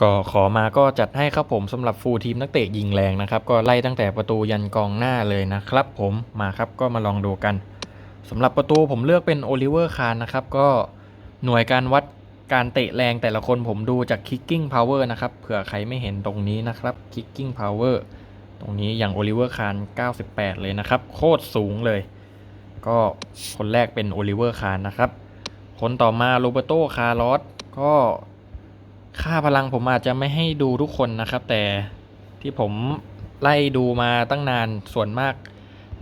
ก็ขอมาก็จัดให้ครับผมสำหรับฟูลทีมนักเตะยิงแรงนะครับ ก็ไล่ตั้งแต่ประตูยันกองหน้าเลยนะครับ ผมมาครับก็มาลองดูกันสำหรับประตูผมเลือกเป็นโอลิเวอร์คานนะครับก็หน่วยการวัดการเตะแรงแต่ละคนผมดูจาก kicking power นะครับเผื่อใครไม่เห็นตรงนี้นะครับ kicking power ตรงนี้อย่างโอลิเวอร์คาน98 เลยนะครับ โคตรสูงเลย ก็คนแรกเป็นโอลิเวอร์คานนะครับ คนต่อมาโรเบโตคาร์ลอสก็ ค่าพลังผมอาจจะไม่ให้ดูทุกคนนะครับ แต่ที่ผมไล่ดูมาตั้งนานส่วนมาก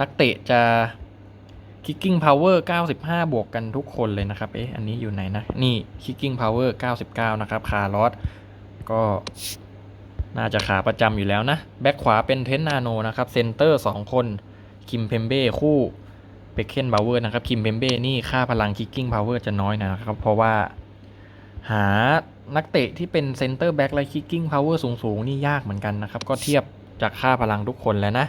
นักเตะจะ kicking power 95 บวกกันทุกคนเลยนะครับ เอ๊ะ อันนี้อยู่ไหนนะ นี่ kicking power 99 นะครับ คาร์ลอสก็น่าจะขาประจำอยู่แล้วนะ แบ็คขวาเป็นเทนนาโนนะครับ เซนเตอร์ 2 คน คิมเพมเบ้คู่เบคเคนบาวเวอร์นะครับ คิมเพมเบ้นี่ค่าพลัง kicking power จะน้อยหนะครับ เพราะว่าหา นักเตะที่เป็นเซนเตอร์แบ็กและ kicking power สูงๆ นี่ยากเหมือนกันนะครับ ก็เทียบจากค่าพลังทุกคนแล้วนะ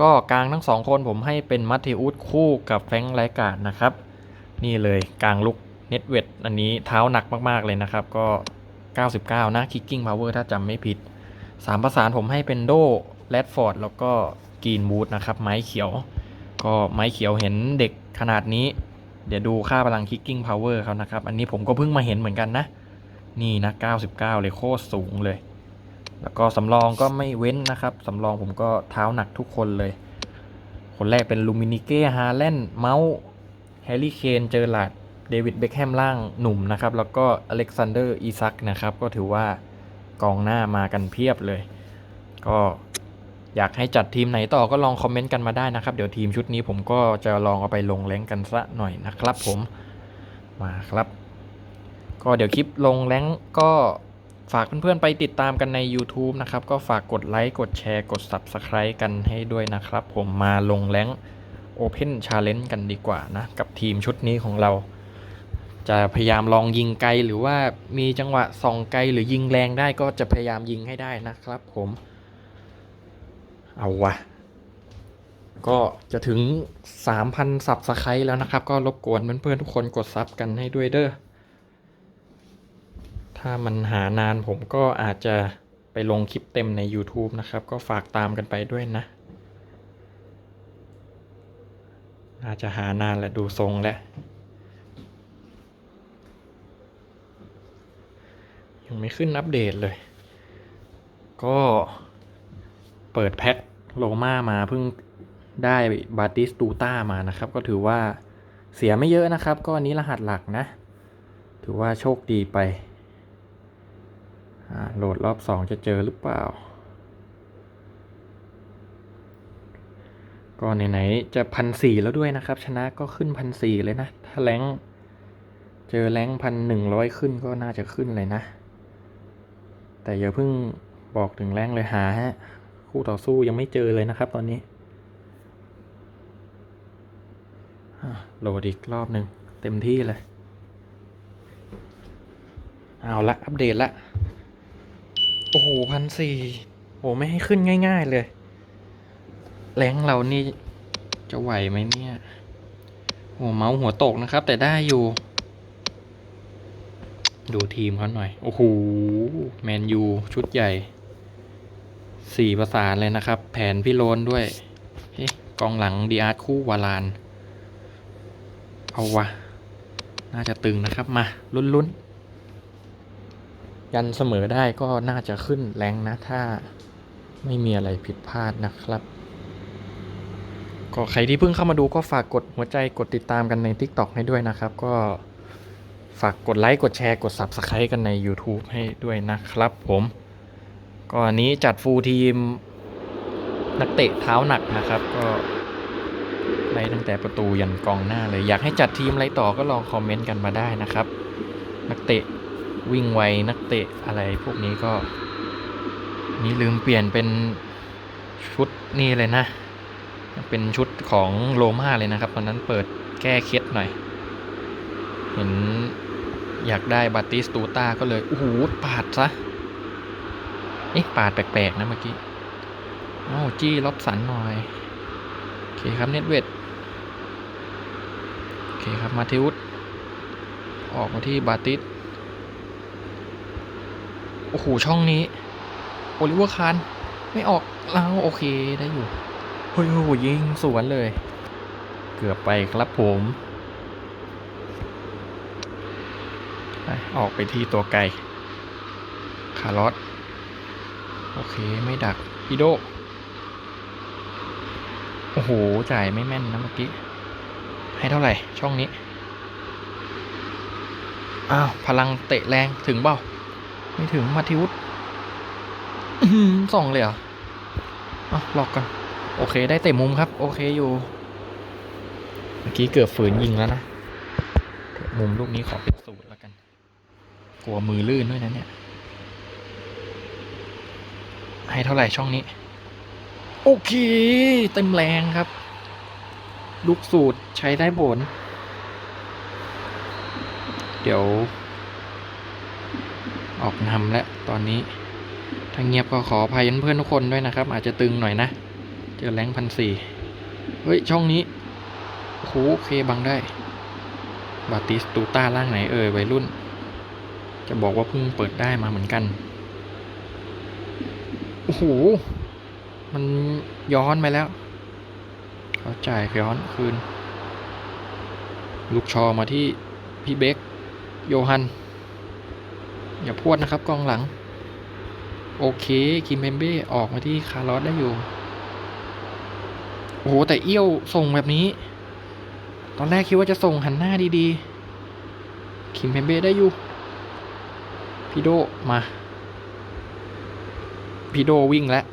ก็กลางทั้งสองคนผมให้เป็นมัตเทอุสคู่กับแฟงไรกาดนะครับ นี่เลยกลางลุกเน็ตเวดอันนี้เท้าหนักมากๆเลยนะครับ ก็ 99 นะ kicking power ถ้าจำไม่ผิด 3 ประสานผมให้เป็นโดแรดฟอร์ดแล้วก็กรีนวูดนะครับไม้เขียว ก็ไม้เขียวเห็นเด็กขนาดนี้ เดี๋ยวดูค่าพลัง kicking power เขานะครับ อันนี้ผมก็เพิ่งมาเห็นเหมือนกันนะ นี่นะ 99 เลยโคตรสูงเลย แล้วก็สำรองก็ไม่เว้นนะครับ สำรองผมก็เท้าหนักทุกคนเลย คนแรกเป็นลูมินิเก้ฮาแลนด์เมาส์แฮร์รี่เคนเจอร์ลาดเดวิดเบคแฮมล่างหนุ่มนะครับ แล้วก็อเล็กซานเดอร์อีซักนะครับ ก็ถือว่ากองหน้ามากันเพียบเลย ก็อยากให้จัดทีมไหนต่อก็ลองคอมเมนต์กันมาได้นะครับ เดี๋ยวทีมชุดนี้ผมก็จะลองเอาไปลงแรงกันซะหน่อยนะครับผมมาครับ ก็เดี๋ยวคลิปลงแรงก็ฝากเพื่อนๆไปติดตามกันใน YouTube นะครับ ก็ฝากกดไลค์ กดแชร์ กด Subscribe กันให้ด้วยนะครับ ผมมาลงแรง Open Challenge กันดีกว่านะ กับทีมชุดนี้ของเรา จะพยายามลองยิงไกลหรือว่ามีจังหวะส่องไกลหรือยิงแรงได้ก็จะพยายามยิงให้ได้นะครับผม เอาวะก็จะถึง 3,000ซับสไครต์แล้วนะครับ ก็รบกวนเพื่อนๆทุกคนกดซับกันให้ด้วยเด้อ ถ้ามันหานานผมก็อาจจะไปลงคลิปเต็มใน YouTube นะครับ ก็ฝากตามกันไปด้วยนะ อาจจะหานานแหละดูทรงแหล้วยังไม่ขึ้นอัปเดตเลย ก็เปิดแพ็คโลมามาเพิ่งได้บาติสตูต้ามานะครับ ก็ถือว่าเสียไม่เยอะนะครับ ก็อันนี้รหัสหลักนะ ถือว่าโชคดีไป โหลดรอบสองจะเจอหรือเปล่า ก็ไหนๆจะพันสี่แล้วด้วยนะครับ ชนะก็ขึ้นพันสี่เลยนะ ถ้าแรงเจอแรงพันหนึ่งร้อยขึ้นก็น่าจะขึ้นเลยนะ แต่อย่าเพิ่งบอกถึงแรงเลยหาฮะ คู่ต่อสู้ยังไม่เจอเลยนะครับตอนนี้โหลดอีกรอบหนึ่งเต็มที่เลย เอาละ อัปเดตละ อ้โหพันสี่โหไม่ให้ขึ้นง่าย ๆ เลย แรงเรานี่จะไหวไหมเนี่ยโหเมาส์หัวตกนะครับ แต่ได้อยู่ ดูทีมเขาหน่อย โอ้โหแมนยูชุดใหญ่สี่ประสานเลยนะครับ แผนพี่โลนด้วยกองหลังดีอาร์คู่วาลาน เอาวะ น่าจะตึงนะครับ มาลุ้นๆ ยันเสมอได้ก็น่าจะขึ้นแรงนะถ้าไม่มีอะไรผิดพลาดนะครับ ก็ใครที่เพิ่งเข้ามาดูก็ฝากกดหัวใจกดติดตามกันใน TikTok ให้ด้วยนะครับ ก็ฝากกดไลค์ กดแชร์ กด Subscribe กันใน YouTube ให้ด้วยนะครับผมก็อันนี้จัดฟูลทีมนักเตะเท้าหนักนะครับ ก็ไล่ตั้งแต่ประตูยันกองหน้าเลย อยากให้จัดทีมอะไรต่อก็ลองคอมเมนต์กันมาได้นะครับ นักเตะ วิ่งไวนักเตะอะไรพวกนี้ก็ นี่ลืมเปลี่ยนเป็นชุดนี่เลยนะ เป็นชุดของโลมาเลยนะครับ ตอนนั้นเปิดแก้เคล็ดหน่อย เห็นอยากได้บาติสตูต้าก็เลย โอ้โห ปาดซะ เอ๊ะ ปาดแปลกๆ นะเมื่อกี้เอ้าจี้ล็อบสันหน่อย โอเคครับ เน็ตเวดโอเคครับ มาเทวุสออกมาที่บาติส โอ้โห ช่องนี้ โอลิเวอร์คานไม่ออกแล้วโอเคได้อยู่ เฮ้ยโอ้โหยิงสวนเลย เกือบไปครับผมไปออกไปที่ตัวไกลคาร์ลอสโอเค ไม่ดักอีโด โอ้โห จ่ายไม่แม่นนะเมื่อกี้ ให้เท่าไหร่ ช่องนี้ อ้าว พลังเตะแรงถึงเปล่า ไม่ถึงมาทิวุฒส่องเลยเหรออะหลอกกันโอเค ได้เตะมุมครับ โอเคอยู่ เมื่อกี้เกือบฝืนยิงแล้วนะเตะมุมลูกนี้ขอเป็นสูตรแล้วกัน กลัวมือลื่นด้วยนะเนี่ย ให้เท่าไหร่ช่องนี้ โอเค เต็มแรงครับ ลูกสูตรใช้ได้ผล เดี๋ยว ออกนำแล้วตอนนี้ ถ้าเงียบก็ขออภัยเพื่อนทุกคนด้วยนะครับ อาจจะตึงหน่อยนะ เจอแรงพันสี่เฮ้ย ช่องนี้โอ้โหโอเคบังได้ บาติสตูต้าล่างไหนเอ่ยวัยรุ่น จะบอกว่าเพิ่งเปิดได้มาเหมือนกัน โอ้โห มันย้อนไปแล้ว เขาจ่ายย้อนคืน ลูกชอมาที่พี่เบคโยฮัน อย่าพวดนะครับกองหลัง โอเคคิมเบมเบ้ออกมาที่คาร์ลอสได้อยู่ โอ้โห แต่เอี้ยวส่งแบบนี้ ตอนแรกคิดว่าจะส่งหันหน้าดีๆ คิมเบมเบ้ได้อยู่ พี่โดมาพี่โดวิ่งแล้ว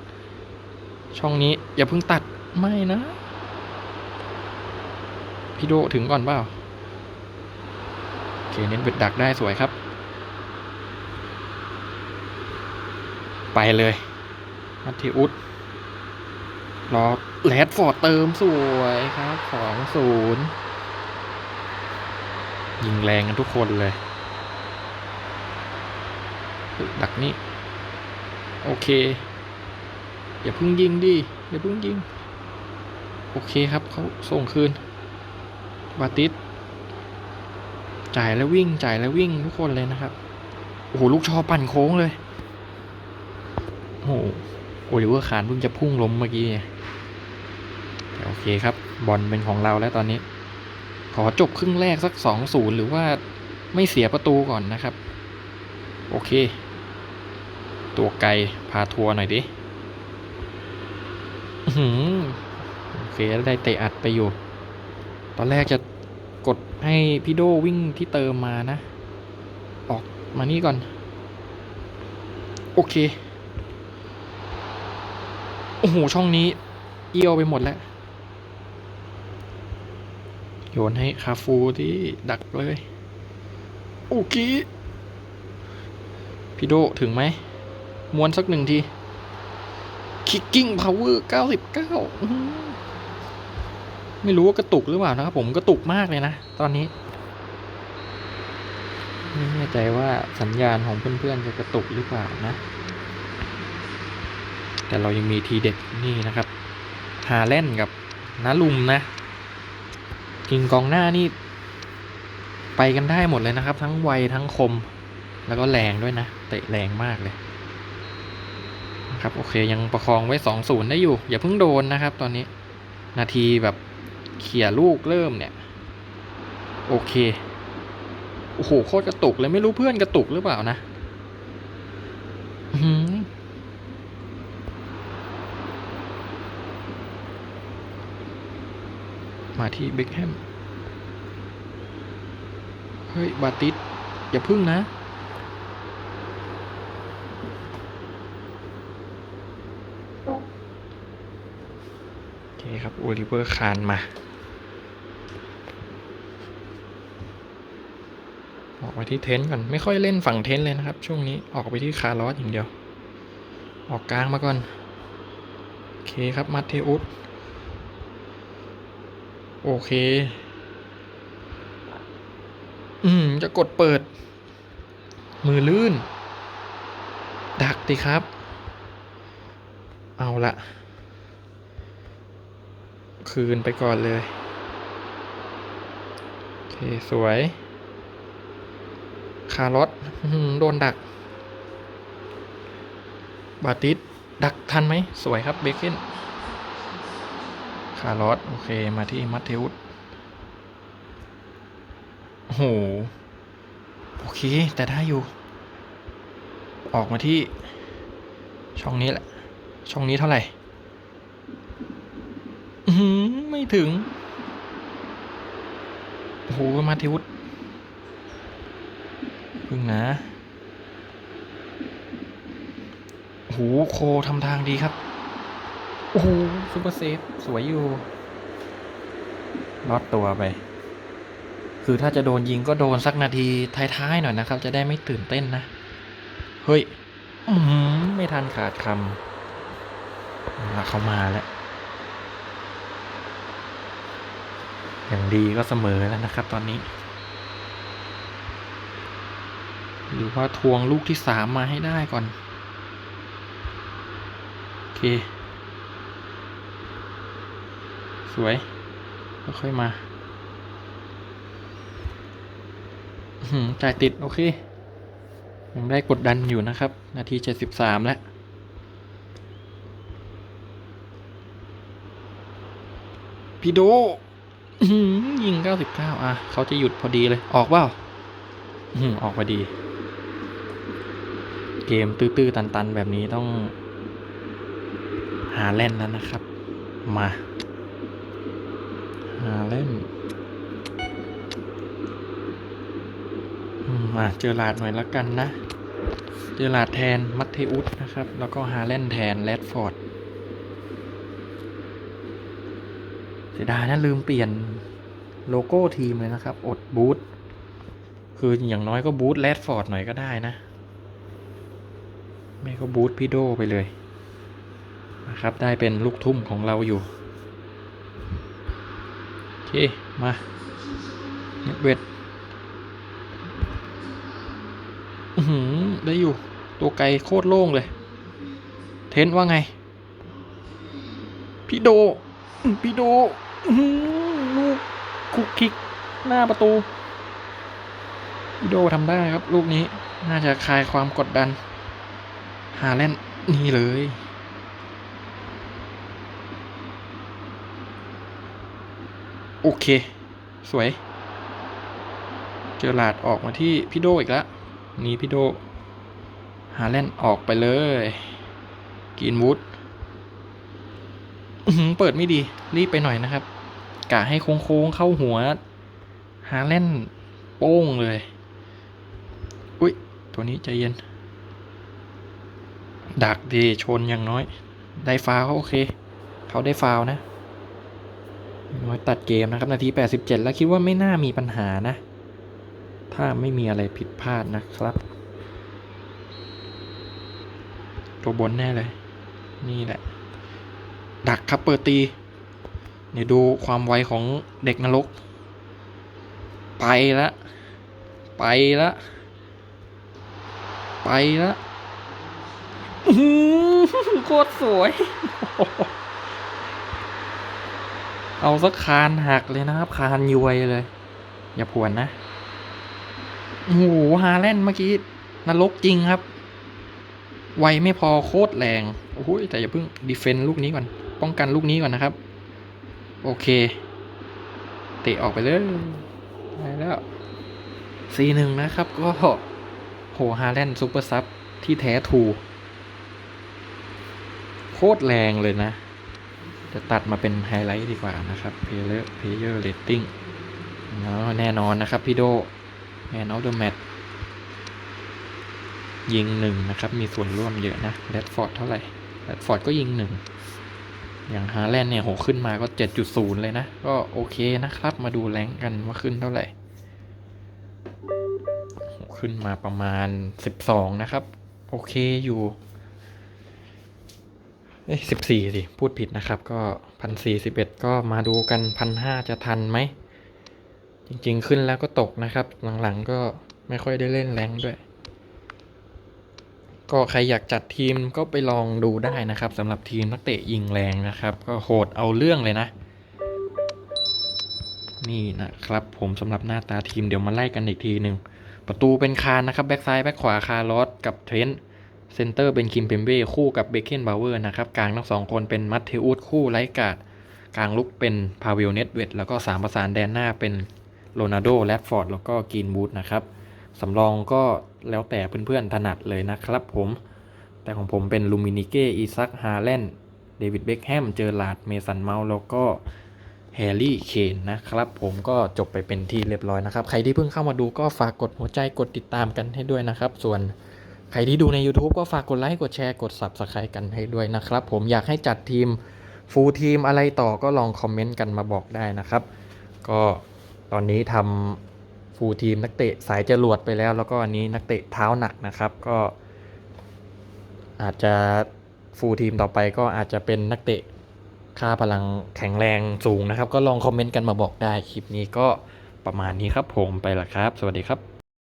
ช่องนี้อย่าเพิ่งตัดไม่นะ พี่โดถึงก่อนเปล่าโอเคเน้นเบ็ดดักได้สวยครับ ไปเลยมัตติอุสรอแลดฟอร์ดเติมสวยครับสองศูนย์ยิงแรงกันทุกคนเลย ดักนี่โอเค อย่าเพิ่งยิงดิ อย่าเพิ่งยิง โอเคครับเขาส่งคืนบาติสจ่ายแล้ววิ่งจ่ายแล้ววิ่งทุกคนเลยนะครับ โอ้โห ลูกชอปั่นโค้งเลย โอ้โหโอลิเวอร์คานเพิ่งจะพุ่งล้มเมื่อกี้แต่โอเคครับบอลเป็นของเราแล้วตอนนี้ ขอจบครึ่งแรกสักสองศูนย์หรือว่าไม่เสียประตูก่อนนะครับ โอเค ตัวไกลพาทัวร์หน่อยดิหือโอเคได้เตะอัดไปอยู่ ตอนแรกจะกดให้พี่โดวิ่งที่เติมมานะ ออกมานี่ก่อน โอเค โอ้โห ช่องนี้ เอี้ยวไปหมดแล้ว โยนให้คาฟูที่ดักเลย โอเคพี่โดถึงไหมมวนสักหนึ่งที คิกกิ้งพาวเวอร์เก้าสิบเก้าไม่รู้ว่ากระตุกหรือเปล่านะครับผมกระตุกมากเลยนะ ตอนนี้ ไม่แน่ใจว่าสัญญาณของเพื่อนๆจะกระตุกหรือเปล่านะ แต่เรายังมีทีเด็ดนี่นะครับฮาเล่นกับนาลุมนะกิงกองหน้านี่ ไปกันได้หมดเลยนะครับ ทั้งไวทั้งคม แล้วก็แรงด้วยนะเตะแรงมากเลยนะครับโอเคยังประคองไว้สองศูนย์ได้อยู่ อย่าเพิ่งโดนนะครับ ตอนนี้ นาทีแบบเขี่ยลูกเริ่มเนี่ย โอเคโอ้โหโคตรกระตุกเลยไม่รู้เพื่อนกระตุกหรือเปล่านะอื้อหือ มาที่เบคแฮม เฮ้ย บาติสอย่าพึ่งนะ โอเคครับโอลิเวอร์คานมา ออกไปที่เทนต์ก่อน ไม่ค่อยเล่นฝั่งเทนต์เลยนะครับ ช่วงนี้ออกไปที่คาร์ลอสอย่างเดียว ออกกลางมาก่อน โอเคครับมัตเทอุส โอเค อืม จะกดเปิด มือลื่น ดักติครับ เอาละคืนไปก่อนเลย โอเค สวย คาร์ลอตอื้อหือโดนดัก บาติสดักทันไหม สวยครับเบคเกนาร์ลอสโอเคมาที่มัตเทอุสโอ้โหโอเค แต่ได้อยู่ ออกมาที่ ช่องนี้แหละ ช่องนี้เท่าไหร่หือไม่ถึงโอ้โหมาทิวุฒพึ่งนะโอ้โหโคทำทางดีครับ โอ้โหซูเปอร์เซฟ สวยอยู่ลอดตัวไป คือถ้าจะโดนยิงก็โดนสักนาทีท้ายๆหน่อยนะครับ จะได้ไม่ตื่นเต้นนะ เฮ้ยมไม่ทันขาดคำเอาละเขามาแล้วอย่างดีก็เสมอแล้วนะครับตอนนี้ หรือว่าทวงลูกที่สามมาให้ได้ก่อน โอเค สวยก็ค่อยมาหือจ่ายติด โอเค ยังได้กดดันอยู่นะครับ นาทีเจ็ดสิบสามแล้ว พี่โดยิงเก้าสิบเก้าอะ เขาจะหยุดพอดีเลย ออกเปล่าออกพอดี เกมตื้อๆตัน ๆ แบบนี้ต้อง หาเล่นแล้วนะครับ มา หาเล่นอืมมาเจอหลาดหน่อยล้วกันนะ เจอหลาดแทนมัตเทอุสนะครับ แล้วก็ฮาเล่นแทนแรดฟอร์ดเสียดายนะลืมเปลี่ยนโลโก้ทีมเลยนะครับ อดบูทคืออย่างน้อยก็บูทแรดฟอร์ดหน่อยก็ได้นะ ไม่ก็บูทพี่โดไปเลยนะครับ ได้เป็นลูกทุ่มของเราอยู่ มาเน็ตเวทหือได้อยู่ ตัวไกลโคตรโล่งเลย เทนว่าไง พี่โด พี่โดลูกคุกคิกหน้าประตู พี่โดทำได้ครับ ลูกนี้ น่าจะคลายความกดดัน หาเล่นนี่เลย โอเค สวย เจอหลาดออกมาที่พี่โดอีกแล้วนี่พี่โด หาเล่นออกไปเลย กินวูดเปิดไม่ดี รีบไปหน่อยนะครับ กะให้โค้งๆเข้าหัว หาเล่นโป้งเลย อุ้ย ตัวนี้ใจเย็น ดักดีชนอย่างน้อย ได้ฟาวเขาโอเค เขาได้ฟาวนะ น้อยตัดเกมนะครับ นาที 87 แล้วคิดว่าไม่น่ามีปัญหานะ ถ้าไม่มีอะไรผิดพลาดนะครับ ตัวบนแน่เลย นี่แหละ ดักครับเปิดตี เดี๋ยวดูความไวของเด็กนรก ไปละ ไปละ ไปละอื้อหือโคตรสวย เอาสักคานหักเลยนะครับ คานยวยเลย อย่าผวนนะโอ้โหฮาแลนด์เมื่อกี้นรกจริงครับ ไวไม่พอโคตรแรง โอ้โหแต่อย่าเพิ่งดีเฟนต์ลูกนี้ก่อน ป้องกันลูกนี้ก่อนนะครับ โอเค เตะออกไปเลยได้แล้วซีหนึ่งนะครับ ก็โหฮาแลนด์ซูเปอร์ซับที่แท้ทู โคตรแรงเลยนะ จะตัดมาเป็นไฮไลท์ดีกว่านะครับ Player Player Rating แน่นอนนะครับพี่โดแมนออฟเดอะแมตยิงหนึ่งนะครับ มีส่วนร่วมเยอะนะแรดฟอร์ดเท่าไหร่แรดฟอร์ดก็ยิงหนึ่งอย่างฮาแลนด์เนี่ยโหขึ้นมาก็ 7.0 เลยนะ ก็โอเคนะครับ มาดูแรงกันว่าขึ้นเท่าไหร่ขึ้นมาประมาณ 12 นะครับ โอเคอยู่ สิบสี่สิ พูดผิดนะครับ ก็พันสี่สิบเอ็ดก็มาดูกันพันห้าจะทันไหม จริงๆขึ้นแล้วก็ตกนะครับ หลังๆก็ไม่ค่อยได้เล่นแรงด้วย ก็ใครอยากจัดทีมก็ไปลองดูได้นะครับสำหรับทีมนักเตะยิงแรงนะครับ ก็โหดเอาเรื่องเลยนะ นี่นะครับผมสำหรับหน้าตาทีมเดี๋ยวมาไล่กันอีกทีหนึ่งประตูเป็นคานนะครับ แบ็กซ้ายแบ็กขวาคาร์ลอสกับเทรนต์ เซนเตอร์เป็นคิมเพมเบ้คู่กับเบเคนบาวเวอร์นะครับกลางทั้งสองคนเป็นมัตเทอุสคู่ไลกาดกลางลุกเป็นพาเวลเนตเวดแล้วก็สามประสานแดนหน้าเป็นโรนัลโดแรดฟอร์ดแล้วก็กรีนวูดนะครับสำรองก็แล้วแต่เพื่อนๆถนัดเลยนะครับผม แต่ของผมเป็นลูมินิเก้อีซักฮาแลนด์เดวิดเบคแฮมเจอร์ลาดเมสันเมาส์แล้วก็แฮร์รี่เคนนะครับผมก็จบไปเป็นที่เรียบร้อยนะครับ ใครที่เพิ่งเข้ามาดูก็ฝากกดหัวใจกดติดตามกันให้ด้วยนะครับ ส่วน ใครที่ดูใน YouTube ก็ฝากกดไลค์กดแชร์กด Subscribe กันให้ด้วยนะครับ ผมอยากให้จัดทีมฟูลทีมอะไรต่อก็ลองคอมเมนต์กันมาบอกได้นะครับ ก็ตอนนี้ทำฟูลทีมนักเตะสายจรวดไปแล้ว แล้วก็อันนี้นักเตะเท้าหนักนะครับก็ อาจจะฟูลทีมต่อไปก็อาจจะเป็นนักเตะค่าพลังแข็งแรงสูงนะครับ ก็ลองคอมเมนต์กันมาบอกได้คลิปนี้ก็ประมาณนี้ครับผมไปละครับ สวัสดีครับ